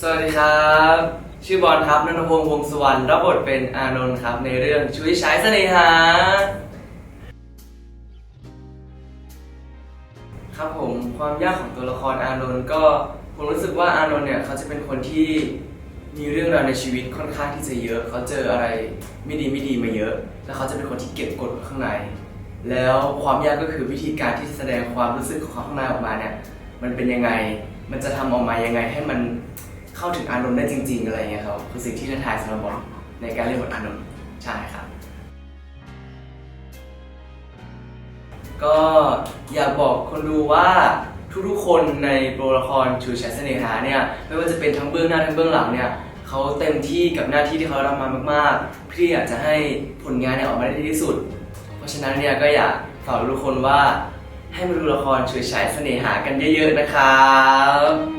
สวัสดีครับ ชื่อบอลครับนันทพงษ์วงศ์สุวรรณรับบทเป็นอานนท์ครับ ในเรื่องชุยฉายเสน่หาครับผมความยากของตัวละครอานนท์ก็ผมรู้สึกว่าอานนท์เนี่ยเขาจะเป็นคนที่มีเรื่องราวในชีวิตค่อนข้างที่จะเยอะ เขาเจออะไรไม่ดีไม่ดีมาเยอะ แล้วเขาจะเป็นคนที่เก็บกดข้างใน แล้วความยากก็คือวิธีการที่จะแสดงความรู้สึกของเขาข้างในออกมาเนี่ยมันเป็นยังไงมันจะทำออกมายังไงให้มัน เข้าถึงอารมณ์ได้จริง ๆ อะไรเงี้ยครับคือสิ่งที่ท้าทายสำหรับบอลในการเล่นบทอานนท์ใช่ครับ ก็อยากบอกคนดูว่าทุกๆคนในโปรละครชูชัยเสน่หาเนี่ยไม่ว่าจะเป็นทั้งเบื้องหน้าทั้งเบื้องหลังเนี่ยเขาเต็มที่กับหน้าที่ที่เขารับมามากๆเพื่ออยากจะให้ผลงานเนี่ยออกมาได้ดีที่สุด เพราะฉะนั้นเนี่ยก็อยากฝากทุกคนว่าให้มาดูละครชูชัยเสน่หากันเยอะๆนะครับ